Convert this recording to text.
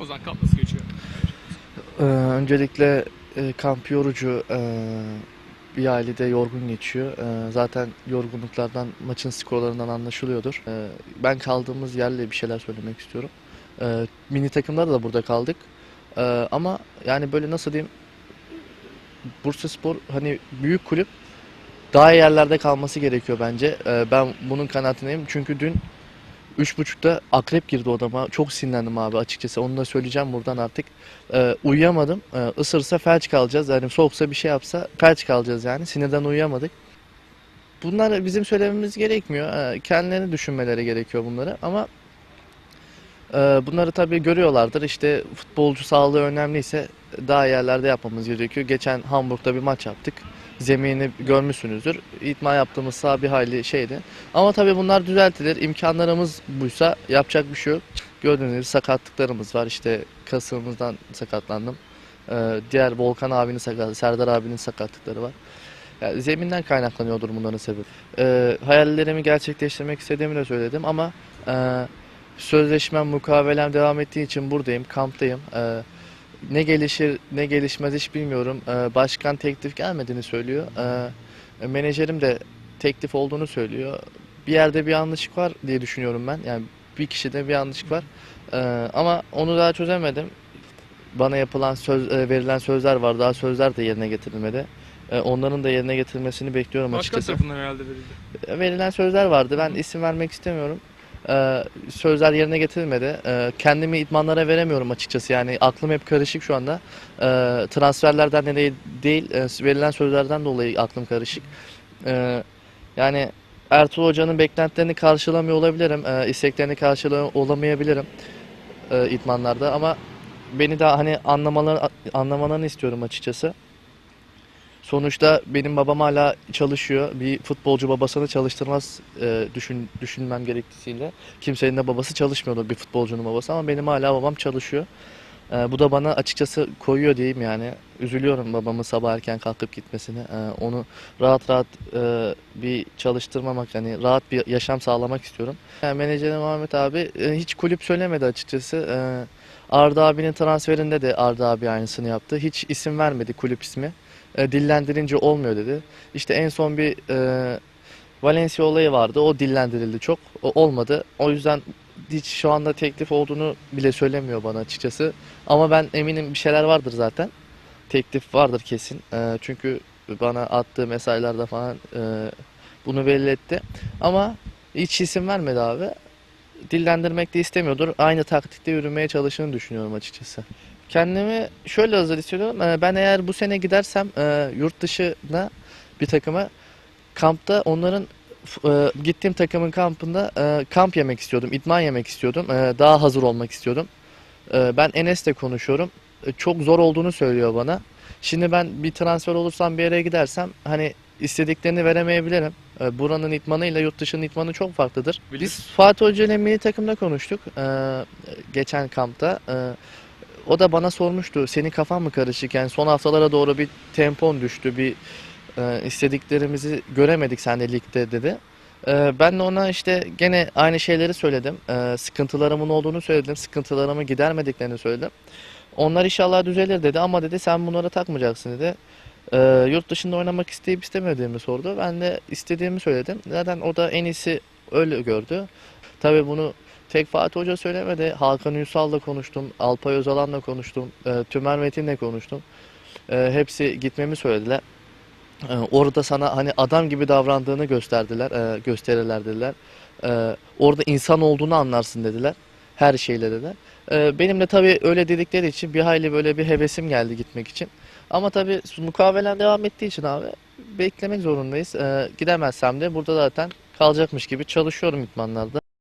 O zaman kamp nasıl geçiyor? Ee, öncelikle e, kamp yorucu, e, bir ailede yorgun geçiyor. E, zaten yorgunluklardan, maçın skorlarından anlaşılıyordur. E, ben kaldığımız yerle bir şeyler söylemek istiyorum. E, mini takımlar da burada kaldık. E, ama yani böyle nasıl diyeyim, Bursaspor hani büyük kulüp daha iyi yerlerde kalması gerekiyor bence. E, ben bunun kanaatindeyim. Çünkü dün 3.30'da akrep girdi odama. Çok sinirlendim abi açıkçası. Onu da söyleyeceğim buradan artık. Ee, uyuyamadım. Ee, ısırsa felç kalacağız. Yani soğuksa bir şey yapsa felç kalacağız yani. Sinirden uyuyamadık. Bunlar bizim söylememiz gerekmiyor. Ee, kendilerini düşünmeleri gerekiyor bunları ama e, bunları tabii görüyorlardır. İşte futbolcu sağlığı önemliyse daha yerlerde yapmamız gerekiyor. Geçen Hamburg'da bir maç yaptık. Zemini görmüşsünüzdür. İtman yaptığımız saha bir hayli şeydi. Ama tabii bunlar düzeltilir. İmkanlarımız buysa yapacak bir şey yok. Gördüğünüz gibi sakatlıklarımız var. İşte kasığımızdan sakatlandım. Ee, diğer Volkan abinin sakat, Serdar abinin sakatlıkları var. Yani zeminden kaynaklanıyordur bunların sebebi. Ee, hayallerimi gerçekleştirmek istediğimi de söyledim ama e, sözleşmem, mukavelem devam ettiği için buradayım, kamptayım. Ee, ne gelişir, ne gelişmez hiç bilmiyorum. Ee, başkan teklif gelmediğini söylüyor. Ee, menajerim de teklif olduğunu söylüyor. Bir yerde bir yanlışlık var diye düşünüyorum ben. Yani bir kişide bir yanlışlık var. Ee, ama onu daha çözemedim. Bana yapılan söz, e, verilen sözler var. Daha sözler de yerine getirilmedi. Ee, onların da yerine getirilmesini bekliyorum Başkan açıkçası. tarafından herhalde verildi. Verilen sözler vardı. Ben isim vermek istemiyorum. Ee, sözler yerine getirilmedi. Ee, kendimi idmanlara veremiyorum açıkçası. Yani aklım hep karışık şu anda. Ee, transferlerden dolayı değil, e, verilen sözlerden dolayı aklım karışık. Ee, yani Ertuğrul Hoca'nın beklentilerini karşılamıyor olabilirim. İsteklerini karşılamıyor olamayabilirim e, idmanlarda ama beni de hani anlamaları, anlamalarını istiyorum açıkçası. Sonuçta benim babam hala çalışıyor. Bir futbolcu babasını çalıştırmaz e, düşün, düşünmem gerektiğiyle. Kimsenin de babası çalışmıyordur bir futbolcunun babası ama benim hala babam çalışıyor. E, bu da bana açıkçası koyuyor diyeyim yani. Üzülüyorum babamın sabah erken kalkıp gitmesine. E, onu rahat rahat e, bir çalıştırmamak, hani rahat bir yaşam sağlamak istiyorum. Yani menajerim Ahmet abi e, hiç kulüp söylemedi açıkçası. E, Arda abinin transferinde de Arda abi aynısını yaptı. Hiç isim vermedi kulüp ismi e, dillendirince olmuyor dedi. İşte en son bir e, Valencia olayı vardı. O dillendirildi çok. O olmadı. O yüzden hiç şu anda teklif olduğunu bile söylemiyor bana açıkçası. Ama ben eminim bir şeyler vardır zaten. Teklif vardır kesin. E, çünkü bana attığı mesajlarda falan e, bunu belli etti. Ama hiç isim vermedi abi. Dillendirmek de istemiyordur. Aynı taktikte yürümeye çalıştığını düşünüyorum açıkçası. Kendimi şöyle hazır hissediyorum. Ee, Ben eğer bu sene gidersem e, yurt dışına bir takıma kampta onların e, gittiğim takımın kampında e, kamp yemek istiyordum, idman yemek istiyordum. E, Daha hazır olmak istiyordum. E, Ben Enes'le konuşuyorum. E, Çok zor olduğunu söylüyor bana. Şimdi ben bir transfer olursam bir yere gidersem hani istediklerini veremeyebilirim. E, Buranın idmanıyla yurt dışının idmanı çok farklıdır. Bilir. Biz Fatih Hoca ile milli takımda konuştuk e, geçen kampta. E, o da bana sormuştu senin kafan mı karışık yani son haftalara doğru bir tempon düştü bir e, istediklerimizi göremedik sen de ligde dedi. E, ben de ona işte gene aynı şeyleri söyledim. E, sıkıntılarımın olduğunu söyledim. Sıkıntılarımı gidermediklerini söyledim. Onlar inşallah düzelir dedi ama dedi sen bunlara takmayacaksın dedi. E, yurt dışında oynamak isteyip istemediğimi sordu. Ben de istediğimi söyledim. Zaten o da en iyisi öyle gördü. Tabii bunu Tek Fatih Hoca söylemedi. Hakan Ünsal'la konuştum. Alpay Özalan'la konuştum. E, Tümer Metin'le konuştum. E, hepsi gitmemi söylediler. E, orada sana hani adam gibi davrandığını gösterdiler. E, gösterirler dediler. E, orada insan olduğunu anlarsın dediler. Her şeyle dediler. E, benim de tabii öyle dedikleri için bir hayli böyle bir hevesim geldi gitmek için. Ama tabii mukavelen devam ettiği için abi beklemek zorundayız. E, gidemezsem de burada zaten kalacakmış gibi çalışıyorum idmanlarda.